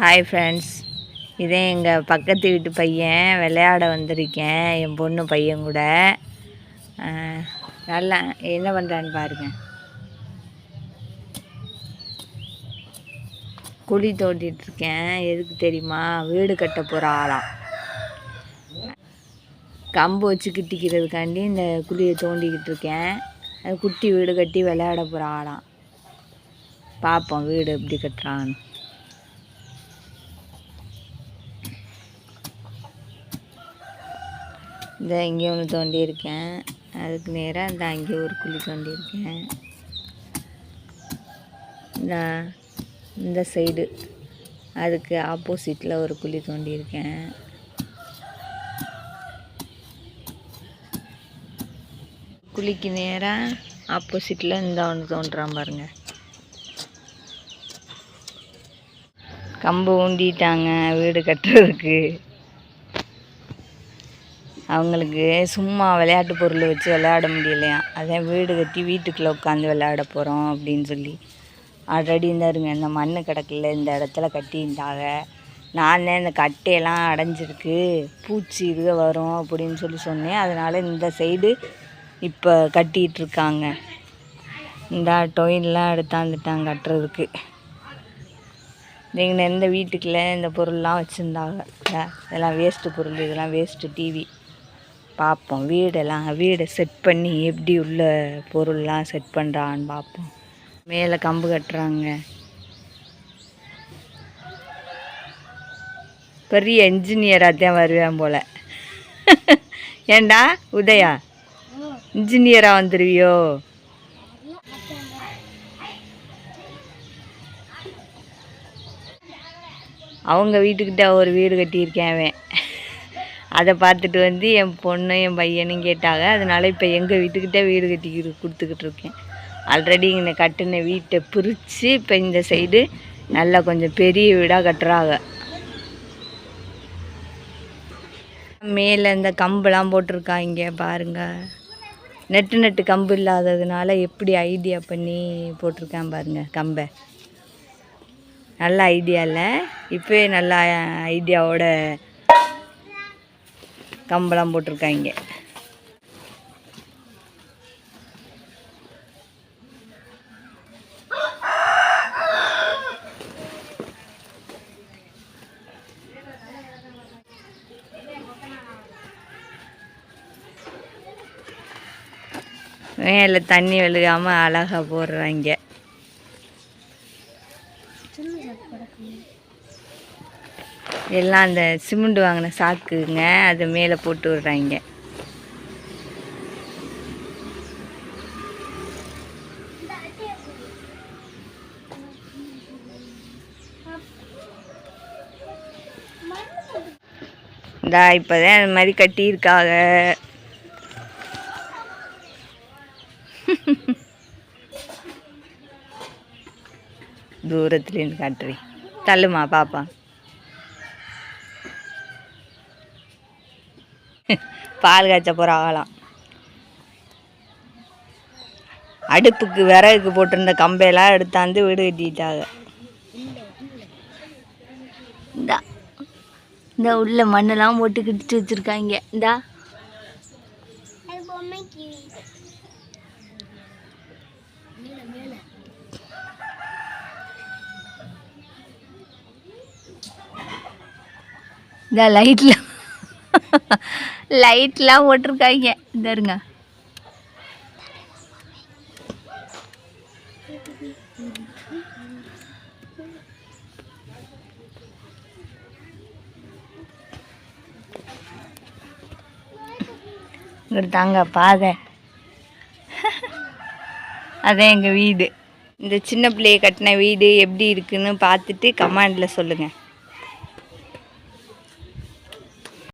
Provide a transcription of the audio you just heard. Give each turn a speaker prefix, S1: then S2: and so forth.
S1: Hi friends இதே எங்கள் பக்கத்து வீட்டு பையன் விளையாட வந்திருக்கேன். என் பொண்ணு பையன் கூட. நல்லா என்ன பண்ணுறான்னு பாருங்க. குழி தோண்டிகிட்ருக்கேன் இருக்கேன். எதுக்கு தெரியுமா? வீடு கட்ட போகிற ஆளாம் கம்பு வச்சு கிட்டிக்கிறதுக்காண்டி இந்த குழியை தோண்டிக்கிட்டு இருக்கேன். அது குட்டி வீடு கட்டி விளையாட போகிற ஆளாம் பார்ப்போம் வீடு எப்படி கட்டுறான்னு. இந்த இங்கே ஒன்று தோண்டியிருக்கேன். அதுக்கு நேராக இந்த அங்கே ஒரு குழி தோண்டியிருக்கேன். இந்த இந்த சைடு அதுக்கு ஆப்போசிட்டில் ஒரு குழி தோண்டியிருக்கேன். குழிக்கு நேராக ஆப்போசிட்டில் இந்த ஒன்று தோன்றான் பாருங்கள் கம்பு ஊண்டிட்டாங்க வீடு கட்டுறதுக்கு. அவங்களுக்கு சும்மா விளையாட்டு பொருள் வச்சு விளையாட முடியலையா? அதான் வீடு கட்டி வீட்டுக்குள்ளே உட்காந்து விளையாட போகிறோம் அப்படின்னு சொல்லி. ஆல்ரெடி இருந்தாருங்க இந்த மண் கிடக்கல இந்த இடத்துல கட்டியிருந்தாங்க. நான் இந்த கட்டையெல்லாம் அடைஞ்சிருக்கு. பூச்சி இது வரும் அப்படின்னு சொல்லி சொன்னேன். அதனால் இந்த சைடு இப்போ கட்டிகிட்டு இருக்காங்க இந்த டொயின்லாம் எடுத்தாந்துட்டாங்க கட்டுறதுக்கு. நீங்கள் இந்த வீட்டுக்குள்ளே இந்த பொருள்லாம் வச்சுருந்தாங்க. இதெல்லாம் வேஸ்ட்டு பொருள் இதெல்லாம் வேஸ்ட்டு டிவி பார்ப்போம். வீடெல்லாம் வீடை செட் பண்ணி எப்படி உள்ள பொருள்லாம் செட் பண்ணுறான்னு பார்ப்போம். மேலே கம்பு கட்டுறாங்க. பெரிய இன்ஜினியராக தான் வருவேன் போல். ஏண்டா? உதயா? இன்ஜினியராக வந்துடுவியோ அவங்க வீட்டுக்கிட்ட ஒரு வீடு கட்டியிருக்கேன் அவன். அதை பார்த்துட்டு வந்து என் பொண்ணு என் பையனும் கேட்டாங்க. அதனால் இப்போ எங்கள் வீட்டுக்கிட்டே வீடு கட்டி கொடுத்துக்கிட்டு இருக்கேன். ஆல்ரெடி இங்கே கட்டின வீட்டை பிரித்து இப்போ இந்த சைடு நல்லா கொஞ்சம் பெரிய வீடாக கட்டுறாங்க. மேலே இந்த கம்பெல்லாம் போட்டிருக்காங்க பாருங்க. நெட்டு நெட்டு கம்பு இல்லாததுனால எப்படி ஐடியா பண்ணி போட்டிருக்கேன் பாருங்கள் கம்பை. நல்ல ஐடியா இல்லை இப்போயே நல்ல ஐடியாவோட கம்பெல்லாம் போட்டிருக்காங்க. மேலே தண்ணி விழுகாமல் அழகாக போடுறாங்க. எல்லாம் அந்த சிமெண்ட் வாங்கின சாக்குங்க அது மேலே போட்டு விடுறாங்க. இந்தா இப்போதான் அந்த மாதிரி கட்டியிருக்காங்க. தூரத்துலேருந்து காட்டுறேன். தள்ளுமா பாப்பா. பால் காய்ச்ச போகிற ஆகலாம் அடுப்புக்கு விறகுக்கு போட்டிருந்த கம்பையெல்லாம் எடுத்தாந்து வீடு கட்டிட்டாங்க. இந்தா இந்த உள்ள மண்ணெல்லாம் போட்டு கிடிச்சு வச்சுருக்காங்க. இந்தா. இந்த லைட்டில் லைட்லாம் போட்டிருக்காங்க. இந்த இருங்க தாங்க பாதை. அதான் எங்கள் வீடு. இந்த சின்ன பிள்ளைய கட்டின வீடு எப்படி இருக்குன்னு பார்த்துட்டு கமாண்டில் சொல்லுங்கள்